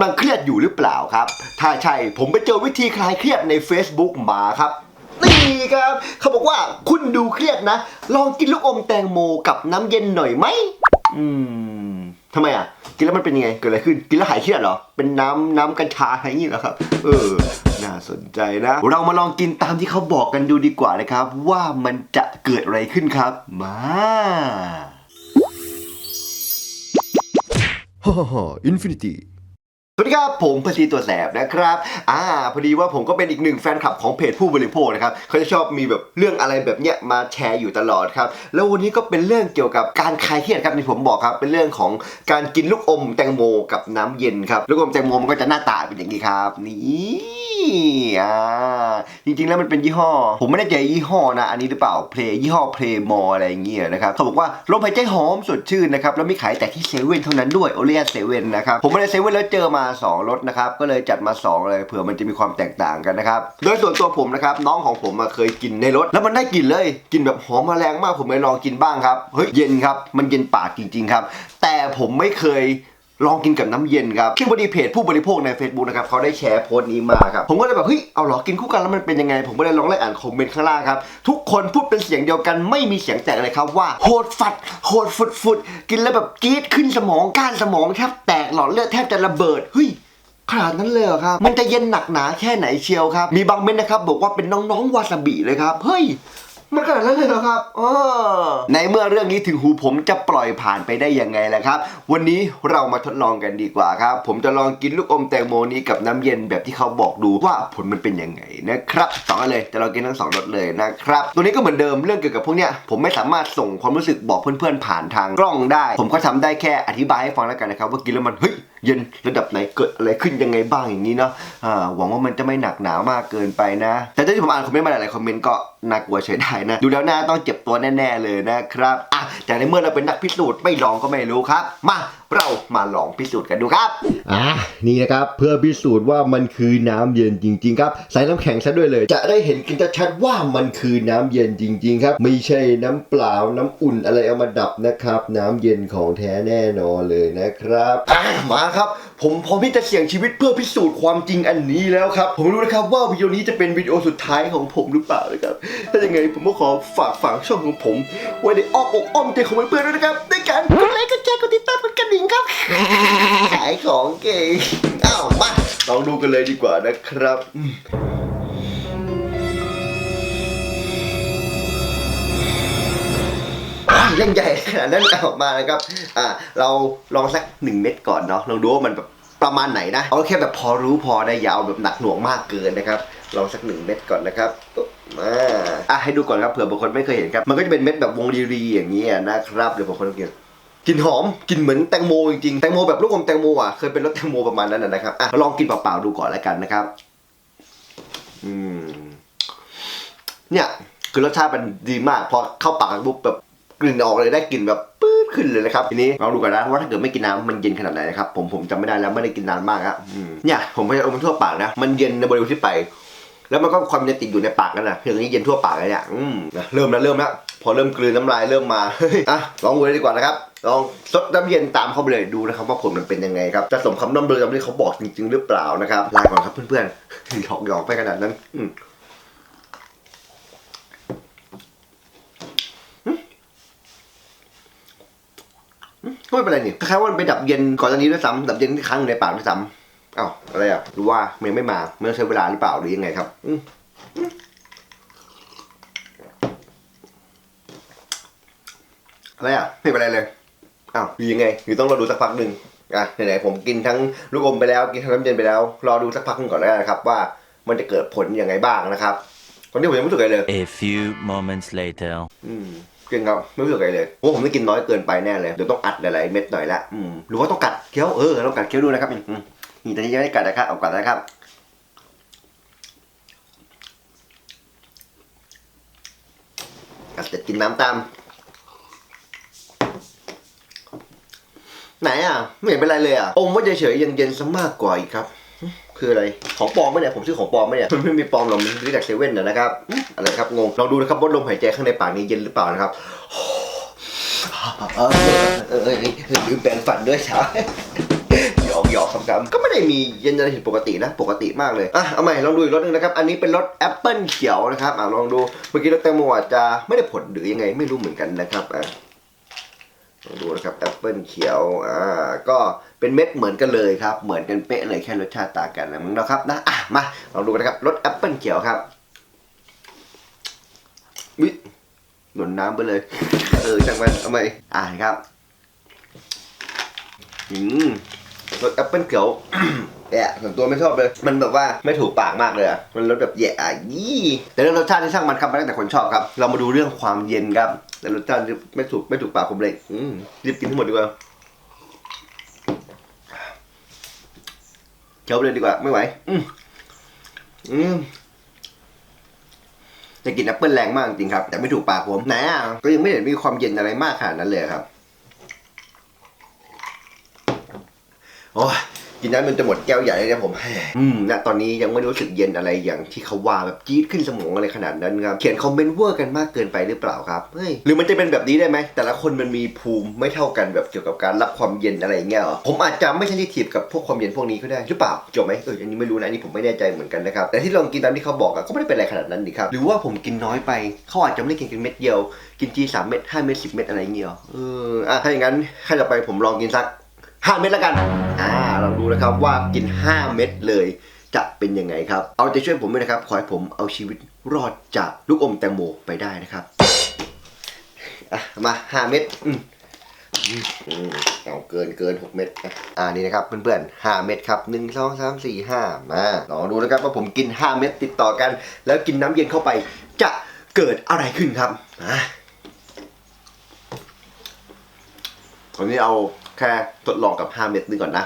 ำลังเครียดอยู่หรือเปล่าครับ ถ้าใช่ผมไปเจอวิธีคลายเครียดใน Facebook มาครับนี่ครับเขาบอกว่าคุณดูเครียดนะ ลองกินลูกอมแตงโมกับน้ำเย็นหน่อยไหมอืมทำไมอะ กินแล้วมันเป็นยังไงเกิดอะไรขึ้นกินแล้วหายเครียดเหรอ เป็นน้ำน้ำกัญชาอะไรอย่างนี้เหรอครับ เออ น่าสนใจนะ เรามาลองกินตามที่เขาบอกกันดูดีกว่านะครับ ว่ามันจะเกิดอะไรขึ้นครับ มาฮ่าฮ่าอินฟินิตี้ วัสดีครับผมพัชีตัวแสบนะครับอ่าพอดีว่าผมก็เป็นอีกหนึ่งแฟนคลับของเพจผู้บริโภคนะครับเขาจะชอบมีแบบเรื่องอะไรแบบเนี้ยมาแชร์อยู่ตลอดครับแล้ววันนี้ก็เป็นเรื่องเกี่ยวกับการคลายเครียดครับที่ผมบอกครับเป็นเรื่องของการกินลูกอมแตงโมกับน้ำเย็นครับลูกอมแตงโมมันก็จะหน้าตาเป็นอย่างนี้ครับนี่อ่าจริงๆแล้วมันเป็นยี่ห้อ ผมไม่แน่ใจยี่ห้อนะอันนี้หรือเปล่าเพลยี่ห้อเพลมออะไรอย่างเงี้ยนะครับเขาบอกว่าลมหายใจหอมสดชื่นนะครับแล้วมีขายแต่ที่เซเว่นเท่านั้นด้วยโอเลียเซเว่นนะครับผมไม่ได้เซเว่นแล้วเจอมา2รสนะครับ ก็เลยจัดมา 2 เลยเผื่อมันจะมีความแตกต่างกันนะครับ โดยส่วนตัวผมนะครับน้องของผมอะเคยกินในรถ แล้วมันได้กลิ่นเลยกลิ่นแบบหอมแรงมากผมเลยลองกินบ้างครับเฮ้ยเย็นครับมันเย็นปากจริง ๆ ครับ แต่ผมไม่เคย ลองกินกับน้ำเย็นครับที่พอดีเพจผู้บริโภคใน Facebook นะครับเขาได้แชร์โพสต์นี้มาครับผมก็เลยแบบเฮ้ยเอาหรอกินคู่กันแล้วมันเป็นยังไง ผมก็เลยลองไล่อ่านคอมเมนต์ข้างล่างครับทุกคนพูดเป็นเสียงเดียวกันไม่มีเสียงแตกเลยครับว่าโหดฟัดโหดฟุดฟุดกินแล้วแบบกรี๊ดขึ้นสมองก้านสมองแทบแตกหลอดเลือดแทบจะระเบิดเฮ้ยขนาดนั้นเลยเหรอครับ มันจะเย็นหนักหนาแค่ไหนเชียวครับ มีบางเม้นต์นะครับ บอกว่าเป็นน้องๆวาซาบิเลยครับ เฮ้ย มันขนาดนั้นเลยเหรอครับเออในเมื่อเรื่องนี้ถึงหูผมจะปล่อยผ่านไปได้ยังไงล่ะครับ วันนี้เรามาทดลองกันดีกว่าครับ ผมจะลองกินลูกอมแตงโมนี้กับน้ำเย็นแบบที่เขาบอกดูว่าผลมันเป็นยังไงนะครับสองอันเลยจะลองกินทั้งสองรสเลยนะครับตัวนี้ก็เหมือนเดิมเรื่องเกี่ยวกับพวกเนี้ยผมไม่สามารถส่งความรู้สึกบอกเพื่อนๆผ่านทางกล้องได้ ผมก็ทำได้แค่อธิบายให้ฟังแล้วกันนะครับว่ากินแล้วมันเฮ้ย เย็นระดับไหนเกิดอะไรขึ้นยังไงบ้างอย่างนี้เนาะหวังว่ามันจะไม่หนักหนามากเกินไปนะ แต่ที่ผมอ่านคอมเมนต์มาหลายๆคอมเมนต์ก็น่ากลัวใช้ได้นะ ดูแล้วน่าต้องเจ็บตัวแน่ ๆ เลยนะครับอะ แต่ในเมื่อเราเป็นนักพิสูจน์ไม่ลองก็ไม่รู้ครับ มาเรามาลองพิสูจน์กันดูครับอะนี่นะครับเพื่อพิสูจน์ว่ามันคือน้ำเย็นจริง ๆ ครับ ใส่น้ำแข็งซะด้วยเลย จะได้เห็นกันชัดๆว่ามันคือน้ำเย็นจริง ๆ ครับ ไม่ใช่น้ำเปล่าน้ำอุ่นอะไรเอามาดับนะครับ น้ำเย็นของแท้แน่นอนเลยนะครับอะมาครับ ผมพร้อมที่จะเสี่ยงชีวิตเพื่อพิสูจน์ความจริงอันนี้แล้วครับ ผมรู้นะครับว่าวิดีโอนี้จะเป็นวิดีโอสุดท้ายของผมหรือเปล่านะครับถ้ายังไงผมก็ขอฝากฝังช่องของผมไว้ในอ้อมอกอ้อมใจของเพื่อนๆด้วยนะครับในการกดไลค์กดแชร์กดติดตามกดกระดิ่งครับขายของเก่งอ้าวมาลองดูกันเลยดีกว่านะครับอืมอ้าวเล่นใหญ่ขนาดนั้นเอามานะครับ อ่า เราลองสักหนึ่งเม็ดก่อนเนาะ ลองดูว่ามันแบบประมาณไหนนะ เอาแค่แบบพอรู้พอได้ยาวแบบหนักหน่วงมากเกินนะครับ ลองสักหนึ่งเม็ดก่อนนะครับ มาอะให้ดูก่อนครับเผื่อบางคนไม่เคยเห็นครับ มันก็จะเป็นเม็ดแบบวงรีๆอย่างนี้นะครับเดี๋ยวบางคนต้องกินกินหอมกินเหมือนแตงโมจริงๆแตงโมแบบลูกอมแตงโมอะเคยเป็นรสแตงโมประมาณนั้นนะครับอะลองกินเปล่าๆดูก่อนแล้วกันนะครับ อืม เนี่ย คือรสชาติมันดีมากพอเข้าปากปุ๊บแบบกลิ่นออกเลยได้กลิ่นแบบปื๊ดขึ้นเลยนะครับทีนี้ลองดูกันนะว่าถ้าเกิดไม่กินน้ำมันเย็นขนาดไหนนะครับผมผมจำไม่ได้แล้วไม่ได้กินนานมากอะเนี่ยผมพยายามเอามันทั่วปากนะมันเย็นในบริเวณที่ไป แล้วมันก็ความเย็นติดอยู่ในปากนั่นนะเพียงนี้เย็นทั่วปากเลยเนี่ยอืมนะเริ่มแล้วเริ่มแล้วพอเริ่มกลืนน้ำลายเริ่มมาอะลองดูเลยดีกว่านะครับลองซดน้ำเย็นตามเขาไปเลยดูนะครับว่าผลมันเป็นยังไงครับจะสมคำน้ำเรือที่เขาบอกจริง ๆ หรือเปล่านะครับลาก่อนครับเพื่อนๆหยอกหยอกไปขนาดนั้นอืมอืมก็ไม่เป็นไรนี่คล้ายๆว่ามันไปดับเย็นก่อนตอนนี้ด้วยซ้ำดับเย็นที่ค้างอยู่ในปากด้วยซ้ำ อ้าวอะไรอะหรือว่าเมย์ไม่มาเมื่อใช้เวลาหรือเปล่าหรือยังไงครับอืมอะไรอะไม่เป็นไรเลยอ้าวอยู่ยังไงอยู่ต้องรอดูสักพักหนึ่งอะไหนๆผมกินทั้งลูกอมไปแล้วกินทั้งน้ำเย็นไปแล้วรอดูสักพักหนึงก่อนแล้วกันนะครับ ว่ามันจะเกิดผลยังไงบ้างนะครับตอนนี้ผมยังไม่รู้สึกอะไรเลย A few moments later. อืมเก่งครับไม่รู้สึกอะไรเลยว่าผมต้องกินน้อยเกินไปแน่เลยเดี๋ยวต้องอัดหลายๆเม็ดหน่อยละอืมหรือว่าต้องกัดเคี้ยวเออต้องกัดเคี้ยวดูนะครับอืม นี่ตอนนี้ยังไม่ได้กัดนะครับเอากัดนะครับกัดเสร็จกินน้ำตาม ไหนอะ ไม่เห็นเป็นไรเลยอะอมว่าเฉยๆยังเย็นซะมากกว่าอีกครับคืออะไร ของปลอมไหมเนี่ย ผมซื้อของปลอมไหมเนี่ย มันไม่มีปลอมหรอกมันซื้อจากเซเว่นนะนะครับ อะไรครับ งง ลองดูนะครับว่าลมหายใจข้างในปากนี้เย็นหรือเปล่านะครับเออเออเออเออลืมแปรงฟันด้วยเช้ อกหยอกคำๆก็ไม่ได้มีเย็นอะไรผิดปกตินะปกติมากเลยอะเอาใหม่ลองดูอีกรสหนึงนะครับอันนี้เป็นรสแอปเปิลเขียวนะครับอะลองดูเมื่อกี้รสแตงโมอาจจะไม่ได้ผลหรือยังไงไม่รู้เหมือนกันนะครับอะลองดูนะครับแอปเปิลเขียวอ่าก็เป็นเม็ดเหมือนกันเลยครับเหมือนกันเป๊ะเลยแค่รสชาติต่างกันนะมึงนะครับนะอะมาลองดูกันนะครับรสแอปเปิลเขียวครับวิหล่นน้ำไปเลย เออจังมันเอาใหม่อ่าครับ อืม รสแอปเปิลเขียวแอะส่วนตัวไม่ชอบเลย มันแบบว่าไม่ถูกปากมากเลยอะมันรสแบบแย่อะยี่แต่เรื่องรสชาติที่ช่างมันครับมันแล้วแต่คนชอบครับ เรามาดูเรื่องความเย็นครับ แต่รสชาติไม่ถูกไม่ถูกปากผมเลยอืมรีบกินทั้งหมดดีกว่าเคี้ยวไปเลยดีกว่าไม่ไหว อืมอืมจะกินแอปเปิลแรงมากจริงครับ แต่ไม่ถูกปากผมไหนอะก็ยังไม่เห็นมีความเย็นอะไรมากขนาดนั้นเลยครับ โอ้ยกินน้ำมันจะหมดแก้วใหญ่เลยเนี่ยผมอืมณตอนนี้ยังไม่รู้สึกเย็นอะไรอย่างที่เขาว่าแบบจี๊ดขึ้นสมองอะไรขนาดนั้นครับ เขียนคอมเมนต์เวอร์กันมากเกินไปหรือเปล่าครับ เฮ้ย หรือมันจะเป็นแบบนี้ได้ไหม แต่ละคนมันมีภูมิไม่เท่ากันแบบเกี่ยวกับการรับความเย็นอะไรอย่างเงี้ยเหรอ ผมอาจจะไม่ใช่ที่ทีบกับพวกความเย็นพวกนี้ก็ได้หรือเปล่า จบไหมเอออันนี้ไม่รู้นะอันนี้ผมไม่แน่ใจเหมือนกันนะครับ แต่ที่ลองกินตามที่เขาบอกอะก็ไม่ได้เป็นอะไรขนาดนั้นนี่ครับ หรือว่าผมกินน้อยไป เขาอาจจะไม่ได้กินกันเม็ดเดียว กินทีสามเม็ดห้าเม็ดสิบเม็ดอะไรอย่างเงี้ยเหรอเอออะถ้าอย่างนั้นขั้นต่อไปผมลองกินสัก ห้าเม็ดแล้วกัน อ่า เราดูนะครับว่ากิน 5 เม็ดเลยจะเป็นยังไงครับ เอาใจช่วยผมด้วยนะครับ ขอให้ผมเอาชีวิตรอดจากลูกอมแตงโมไปได้นะครับ อะ มา 5 เม็ดอืมอืมเอาเกินเกิน 6 เม็ดอะอ่า นี่นะครับเพื่อนๆ5เม็ดครับ 1 2 3 4 5มาลองดูนะครับว่าผมกิน 5 เม็ดติดต่อกัน แล้วกินน้ำเย็นเข้าไป จะเกิดอะไรขึ้นครับอะตอนนี้เอา แค่ทดลองกับ5เม็ดนึงก่อนนะ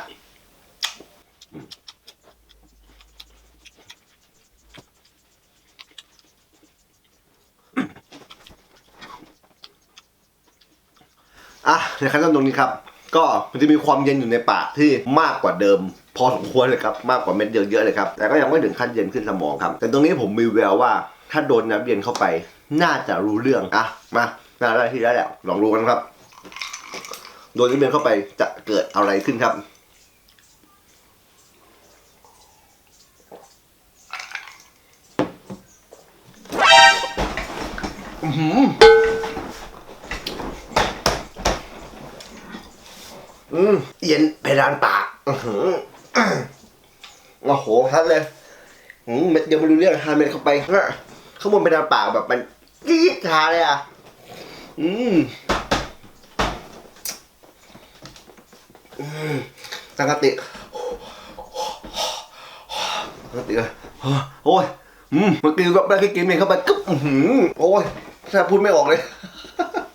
อะในขั้นตอนตรงนี้ครับ ก็มันจะมีความเย็นอยู่ในปากที่มากกว่าเดิม พอสมควรเลยครับ มากกว่าเม็ดเยอะๆเลยครับ แต่ก็ยังไม่ถึงขั้นเย็นขึ้นสมองครับ แต่ตรงนี้ผมมีแววว่า ถ้าโดนน้ำเย็นเข้าไป น่าจะรู้เรื่องอะมาน่าได้ที่ได้แล้วลองดูกันครับ โดนน้ำเย็นเข้าไปจะเกิดอะไรขึ้นครับ อือหืออืมเย็นเพดานปากอือหือโอ้โหฮัทเลยอืมเม็ดเดียวไม่รู้เรื่องทานเม็ดเข้าไปข้างบนเพดานปากแบบมันจี๊ดชาเลยอะ อืมอืม ตั้งสติตั้งสติเลยโอ้ยเมื่อกี้ก็ได้แค่กินเม็ดเข้าไปกึ๊บโอ้ยแทบพูดไม่ออกเลย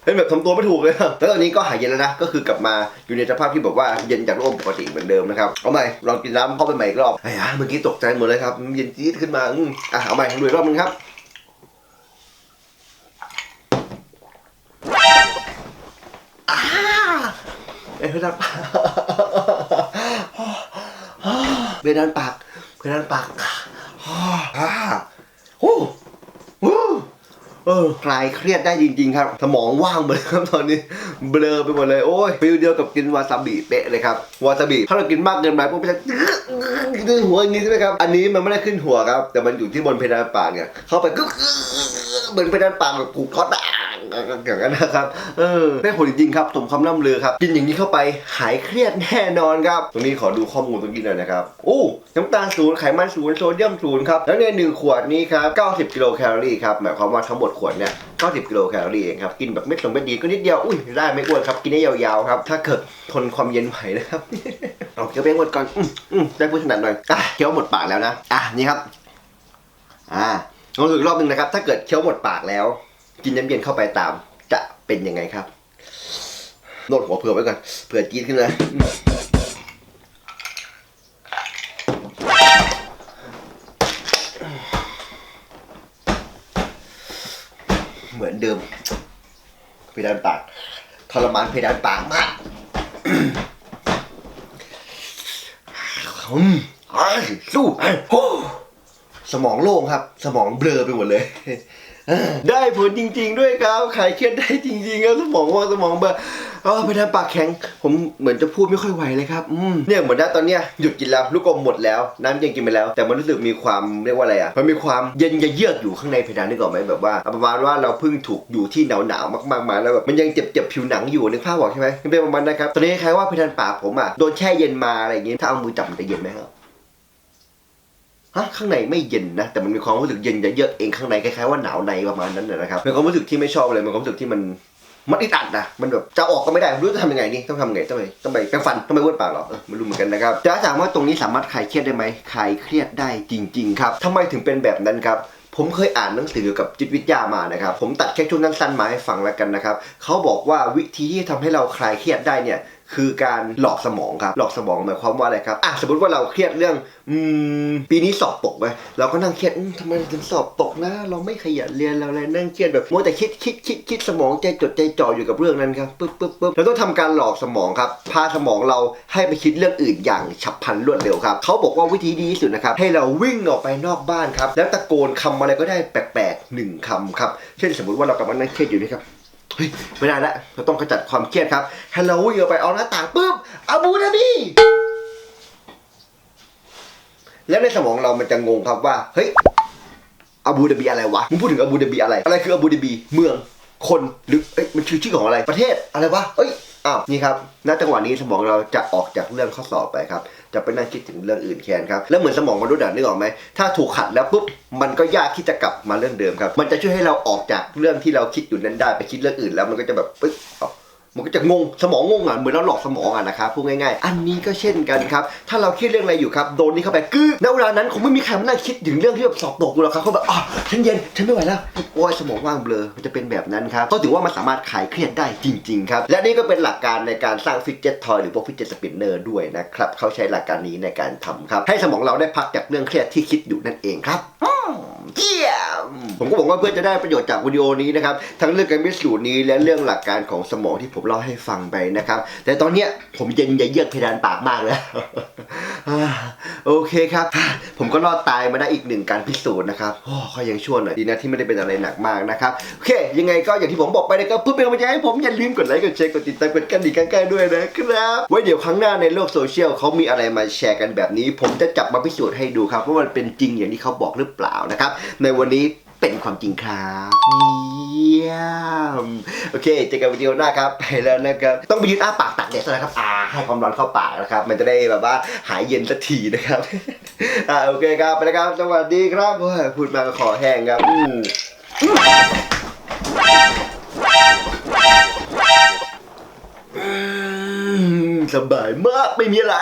เป็นแบบทำตัวไม่ถูกเลยแล้วตอนนี้ก็หายเย็นแล้วนะ ก็คือกลับมาอยู่ในสภาพที่แบบว่าเย็นจากโลกปกติเหมือนเดิมนะครับ เอาใหม่ลองกินน้ำเข้าไปใหม่อีกรอบไอ้ยะเมื่อกี้ตกใจหมดเลยครับ เย็นจี๊ดขึ้นมา อะเอาใหม่ดูอีกรอบนึงครับ เอ้ยเพดานปากเพดานปากเพดานปากอ่าโอ้โหเออคลายเครียดได้จริง ๆ ครับ สมองว่างหมดเลยครับตอนนี้ เบลอไปหมดเลยโอ้ยฟิลเดียวกับกินวาซาบิเป๊ะเลยครับวาซาบิถ้าเรากินมากเกินไปพวกมันจะขึ้นหัวอย่างนี้ใช่ไหมครับ อันนี้มันไม่ได้ขึ้นหัวครับ แต่มันอยู่ที่บนเพดานปากเนี่ยเข้าไปก็เหมือนเพดานปากแบบผูกท็อตอ่า งอย่างนั้นนะครับ เออได้ผลจริงๆครับสมคำล่ำลือครับ กินอย่างนี้เข้าไปหายเครียดแน่นอนครับ ตรงนี้ขอดูข้อมูลตรงนี้หน่อยนะครับโอ้น้ำตาลศูนย์ไขมันศูนย์โซเดียมศูนย์ครับ แล้วในหนึ่งขวดนี้ครับ 90 กิโลแคลอรี่ครับ หมายความว่าทั้งหมดขวดเนี่ย 90 กิโลแคลอรี่เองครับ กินแบบเม็ดสองเม็ดดีก็นิดเดียว อุ้ยได้ไม่อ้วนครับ กินได้ยาวๆครับ ถ้าเกิดทนความเย็นไหวนะครับเอาเคี้ยวไปหมดก่อน อืมอืมได้พูดถนัดหน่อยอะเคี้ยวหมดปากแล้วนะ อะนี่ครับ อ่าลองดูอีกรอบหนึ่งนะครับ ถ้าเกิดเคี้ยวหมดปากแล้ว กินน้ำเย็นเข้าไปตาม จะเป็นยังไงครับโนดหัวเผื่อไว้ก่อนเผื่อจี๊ดขึ้นเลยเหมือนเดิม เพดานปากทรมานเพดานปากมากสู้สมองโล่งครับ สมองเบลอไปหมดเลย ได้ผลจริง ๆ ด้วยครับขายเครียดได้จริงๆครับสมองว่าสมองเบอร์เออไปทำปากแข็ง ผมเหมือนจะพูดไม่ค่อยไหวเลยครับอืมเนี่ยเหมือนนะตอนเนี้ยหยุดกินแล้วลูกอมหมดแล้ว น้ำเย็นกินไปแล้ว แต่มันรู้สึกมีความเรียกว่าอะไรอะมันมีความเย็นเยือกอยู่ข้างในเพดานนึกออกไหมแบบว่าประมาณว่าเราเพิ่งถูกอยู่ที่หนาวหนาวๆมากๆมาแล้วแบบมันยังเจ็บเจ็บๆผิวหนังอยู่นึกภาพออกใช่ไหมเป็นประมาณนั้นครับตอนนี้คล้ายว่าเพดานปากผมอะโดนแช่เย็นมาอะไรอย่างงี้ถ้าเอามือจับมันจะเย็นไหมครับ ฮะข้างในไม่เย็นนะ แต่มันมีความรู้สึกเย็นเยอะๆเองข้างในคล้ายๆว่าหนาวในประมาณนั้นนะครับเป็นความรู้สึกที่ไม่ชอบเลยมันความรู้สึกที่มันมันอึดอัดนะ มันแบบจะออกก็ไม่ได้ไม่รู้จะทำยังไงนี่ต้องทำไงต้องไปต้องไปแปรงฟันต้องไปบ้วนปากหรอไม่รู้เหมือนกันนะครับจะถามว่าตรงนี้สามารถคลายเครียดได้ไหมคลายเครียดได้จริง ๆ ครับทำไมถึงเป็นแบบนั้นครับผมเคยอ่านหนังสือเกี่ยวกับจิตวิทยามานะครับ ผมตัดแค่ช่วงสั้นๆมาให้ฟังแล้วกันนะครับ เขาบอกว่าวิธีที่ทำให้เราคลายเครียดได้เนี่ย คือการหลอกสมองครับ หลอกสมองหมายความว่าอะไรครับอะสมมติว่าเราเครียดเรื่องอืมปีนี้สอบตกไปเราก็นั่งเครียดอืมทำไมถึงสอบตกนะ เราไม่ขยันเรียนเราเลยนั่งเครียดแบบมัวแต่คิดคิดคิดคิดสมองใจจดใจจ่ออยู่กับเรื่องนั้นครับปึ๊บปึ๊บปึ๊บเราต้องทำการหลอกสมองครับพาสมองเราให้ไปคิดเรื่องอื่นอย่างฉับพลันรวดเร็วครับเขาบอกว่าวิธีดีที่สุดนะครับให้เราวิ่งออกไปนอกบ้านครับแล้วตะโกนคำอะไรก็ได้แปลกๆหนึ่งคำครับเช่นสมมติว่าเรากำลังนั่งเครียดอยู่นี่ครับ เฮ้ยไม่ได้แล้วเราต้องขจัดความเครียดครับฮัลโหลวิ่งออกไปเอาหน้าต่างปุ๊บอาบูดาบีแล้วในสมองเรามันจะงงครับว่า เฮ้ยอาบูดาบีอะไรวะมึงพูดถึงอาบูดาบีอะไร อะไรคืออาบูดาบีเมืองคนหรือเอ้ยมันชื่อชื่อของอะไรประเทศอะไรวะเอ้ย อ้าวนี่ครับณจังหวะนี้สมองเราจะออกจากเรื่องข้อสอบไปครับจะไปนั่งคิดถึงเรื่องอื่นแทนครับแล้วเหมือนสมองมนุษย์อะนึกออกไหมถ้าถูกขัดแล้วปุ๊บมันก็ยากที่จะกลับมาเรื่องเดิมครับ มันจะช่วยให้เราออกจากเรื่องที่เราคิดอยู่นั้นได้ไปคิดเรื่องอื่นแล้วมันก็จะแบบปึ๊บเอ้า มันก็จะงงสมองงงอะเหมือนเราหลอกสมองอะนะครับพูดง่ายๆ อันนี้ก็เช่นกันครับ ถ้าเราคิดเรื่องอะไรอยู่ครับโดนนี่เข้าไปกึ๊กณเวลานั้นคงไม่มีใครมานั่งคิดถึงเรื่องที่แบบสอบตกกูหรอกครับเขาแบบอ๋อฉันเย็นฉันไม่ไหวแล้วโอ้ยสมองว่างเบลอมันจะเป็นแบบนั้นครับก็ถือว่ามันสามารถคลายเครียดได้จริง ๆ ครับ และนี่ก็เป็นหลักการในการสร้างฟิกเจ็ตทอยหรือพวกฟิกเจ็ตสปินเนอร์ด้วยนะครับเขาใช้หลักการนี้ในการทำครับให้สมองเราได้พักจากเรื่องเครียดที่คิดอยู่นั่นเองครับเยี่ยมผมก็บอกว่าเพื่อจะได้ประโยชน์จากวิดีโอนี้นะครับทั้งเรื่องการพิสูจน์นี้และเรื่องหลักการของสมองที่ผมเล่าให้ฟังไปนะครับ แต่ตอนเนี้ยผมเย็นเยือกเพดานปากมากแล้วโอเคครับ ผมก็รอดตายมาได้อีกหนึ่งการพิสูจน์นะครับโอ้เขายังชั่วหน่อยดีนะที่ไม่ได้เป็นอะไรหนักมากนะครับโอเค ยังไงก็อย่างที่ผมบอกไปนะครับเพื่อเป็นกำลังใจให้ผมอย่าลืมกดไลค์กดแชร์กดติดตามกดกระดิ่งข้างๆด้วยนะครับไว้เดี๋ยวครั้งหน้าในโลกโซเชียลเขามีอะไรมาแชร์กันแบบนี้ ผมจะจับมาพิสูจน์ให้ดูครับว่ามันเป็นจริงอย่างที่เขาบอกหรือเปล่านะครับในวันนี้เป็นความจริงครับเยี่ มโอเคเจอกันวิดีโอหน้าครับไปแล้วนะครับต้องไปยืนอ้าปากตักแดดนะครับอ่าให้ความร้อนเข้าปากนะครับ มันจะได้แบบว่าหายเย็นสักทีนะครับอ่าโอเคครับไปแล้วครับสวัสดีครับพูดมาก็ขอแห้งครับอืมอืมสบายมากไม่มีอะไร